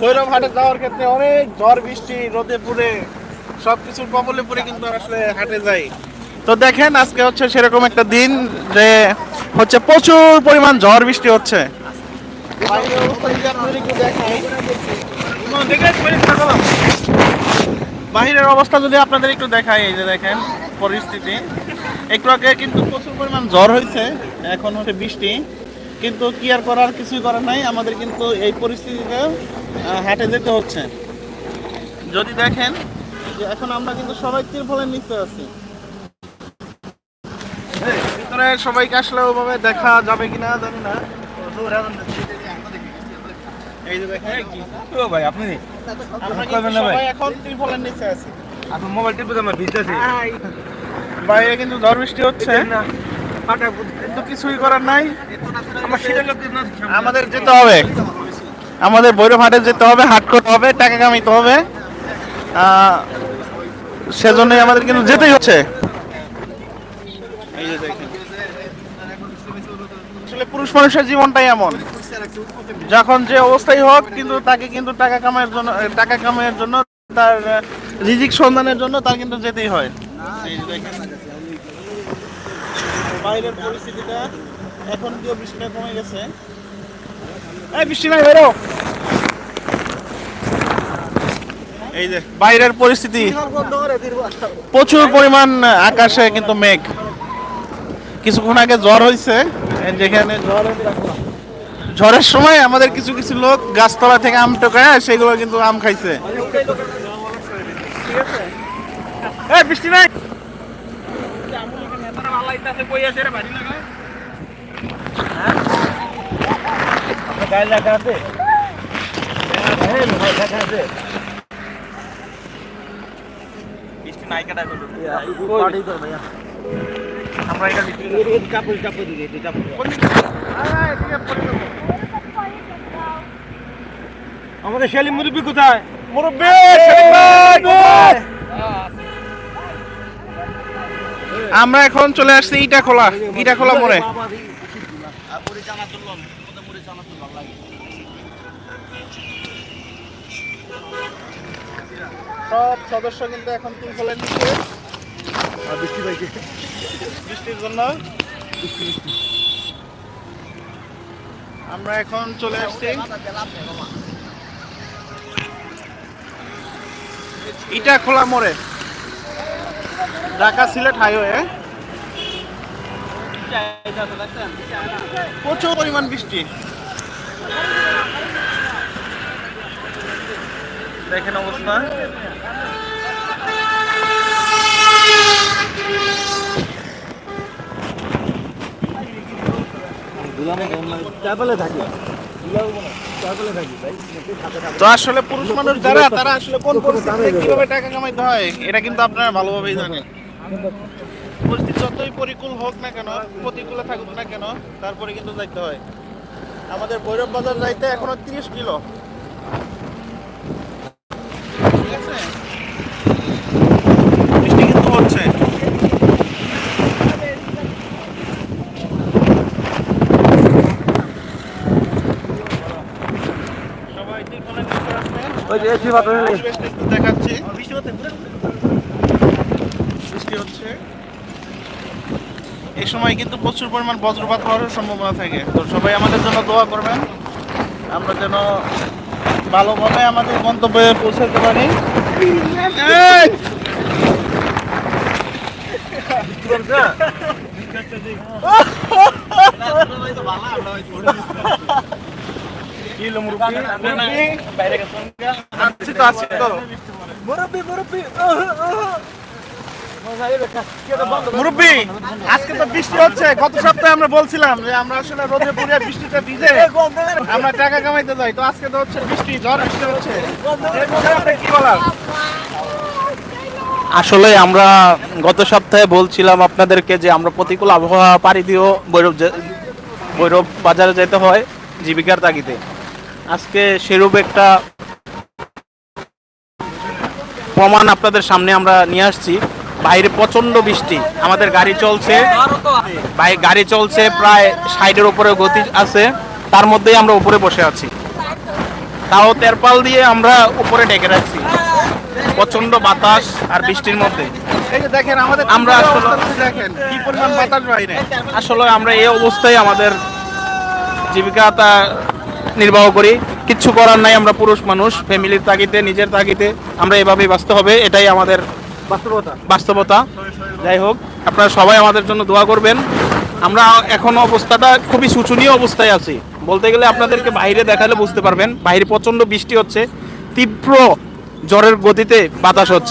ভৈরব হাটে যাওয়ার ক্ষেত্রে অনেক ঝড়, বৃষ্টি, রোদে পুড়ে সবকিছুর কবলে পড়ে কিন্তু আসলে হাটে যাই। তো দেখেন, আজকে হচ্ছে সেরকম একটা দিন যে হচ্ছে প্রচুর পরিমাণ ঝড়, বৃষ্টি হচ্ছে। বাহিরের অবস্থা যদি আপনাদের একটু দেখাই, এই যে দেখেন, পরিস্থিতি। একটু আগে কিন্তু প্রচুর পরিমাণ জ্বর হয়েছে, এখন হচ্ছে বৃষ্টি। কিন্তু কি আর করার কিছুই করার নাই। আমাদের কিন্তু এই পরিস্থিতিতে হাটে যেতে হচ্ছে। যদি দেখেন যে এখন আমরা কিন্তু সবাই তিরফলের নিচে আছি। ভিতরে সবাইকে আসলে ওভাবে দেখা যাবে কিনা জানি না। এই যে দেখেন। ও ভাই আপনি? আমরা না ভাই? এখন তিরফলের নিচে আছি। আপনার মোবাইল টিপে আমরা ভিজতেছি বাইরে কিন্তু ঝড় বৃষ্টি হচ্ছে। কিন্তু কিছুই করার নাই। আমাদের যেতে হবে। আমাদের ভৈরব হাটে যেতে হবে হাট করতে হবে টাকা কামাইতে হবে। সেজন্যই আমাদের কিন্তু যেতেই হচ্ছে। আসলে পুরুষ মানুষের জীবনটাই এমন। যখন যে অবস্থায় হোক কিন্তু তাকে কিন্তু টাকা কামাইয়ের জন্য টাকা কামাইয়ের জন্য তার রিজিক সন্ধানের জন্য তার কিন্তু যেতেই হয়। বাইরের পরিস্থিতিটা এখন দিয়েও বৃষ্টিটা কমে গেছে। এই বৃষ্টি নাই বেরো এই যে বাইরের পরিস্থিতি। প্রচুর পরিমাণ আকাশে কিন্তু মেঘ। কিছুক্ষণ আগে জ্বর হয়েছে যেখানে জ্বর ঝড়ের সময় আমাদের কিছু কিছু লোক গাছতলা থেকে আম টোকায় সেগুলো কিন্তু আম খাইছে। এই বৃষ্টি নাই। গায়ে লাগা আছে? হ্যাঁ ভাই লাগা আছে। বৃষ্টি নাই কাটা ভাইয়া। আমরা এটা কাপড় আমাদের শালি মুরব্বি কোথায়? মুরব্বী আমরা এখন চলে আসছি ইটা খোলা ইটা খোলা মোড়ে। সব সদস্য কিন্তু এখন তিন খোলের নিচে। বৃষ্টি পাইছে বৃষ্টির জন্য। আমরা এখন চলে আসছি। ইটা খোলা মোড়ে। ঢাকা সিলেট হাইওয়ে। প্রচুর পরিমাণ বৃষ্টি। দেখেন অবস্থা। চাপলে থাকি চাপলে থাকি। ভাই তো আসলে পুরুষ মানুষ যারা তারা আসলে কোন পরিস্থিতিতে কীভাবে টাকা কামাইতে হয় এটা কিন্তু আপনারা ভালোভাবেই জানেন। পরিস্থিতি যতই পরিকূল হোক না কেন প্রতিকূলে থাকুক না কেন তারপরে কিন্তু যাইতে হয়। আমাদের ভৈরব বাজার যাইতে এখনও তিরিশ কিলো ঠিক আছে বৃষ্টি কিন্তু হচ্ছে সবাই তিরপলের নিচে আছে ওই যে এসি। দেখাচ্ছি। বৃষ্টি হচ্ছে। এই সময় কিন্তু প্রচুর পরিমাণ বজ্রপাত হওয়ার সম্ভাবনা থাকে। তো সবাই আমাদের জন্য দোয়া করবেন। আমরা যেন ভালোভাবে আমাদের গন্তব্যে পৌঁছাতে পারি। এই! মুরব্বি তো তো মুরব্বি মুরব্বি আজকে তো বৃষ্টি হচ্ছে। গত সপ্তাহে আমরা বলছিলাম যে আমরা আসলে রোদে পুড়ে বৃষ্টিতে ভিজে আমরা টাকা কামাইতে যাই। তো আজকে তো হচ্ছে বৃষ্টি ঝড় বৃষ্টি হচ্ছে। কি বলার? আসলে আমরা গত সপ্তাহে বলছিলাম আপনাদেরকে যে আমরা প্রতিকূল আবহাওয়া পাড়ি দিয়েও বৈরব বৈরব বাজারে যেতে হয় জীবিকার তাগিদে। আজকে সেরূপ একটা প্রমাণ আপনাদের সামনে আমরা নিয়ে আসছি। বাইরে প্রচণ্ড বৃষ্টি। আমাদের গাড়ি চলছে। ভাই গাড়ি চলছে প্রায় সাইডের উপরে গতি আছে। তার মধ্যেই আমরা উপরে বসে আছি। তাও তেরপাল দিয়ে আমরা উপরে ডেকে রাখছি। প্রচণ্ড বাতাস আর বৃষ্টির মধ্যে। দেখেন আমাদের আমরা আসলে- দেখেন কি পরিমাণ বাতাস আসলে আমরা এই অবস্থায় আমাদের জীবিকাটা নির্বাহ করি। কিচ্ছু করার নাই আমরা পুরুষ মানুষ ফ্যামিলির তাগিতে নিজের তাগিতে আমরা এভাবেই বাঁচতে হবে এটাই আমাদের বাস্তবতা। বাস্তবতা। যাই হোক আপনারা সবাই আমাদের জন্য দোয়া করবেন। আমরা এখন অবস্থাটা খুবই শোচনীয় অবস্থায় আছি। বলতে গেলে আপনাদেরকে বাইরে দেখালে বুঝতে পারবেন বাইরে প্রচণ্ড বৃষ্টি হচ্ছে তীব্র জ্বরের গতিতে বাতাস হচ্ছে।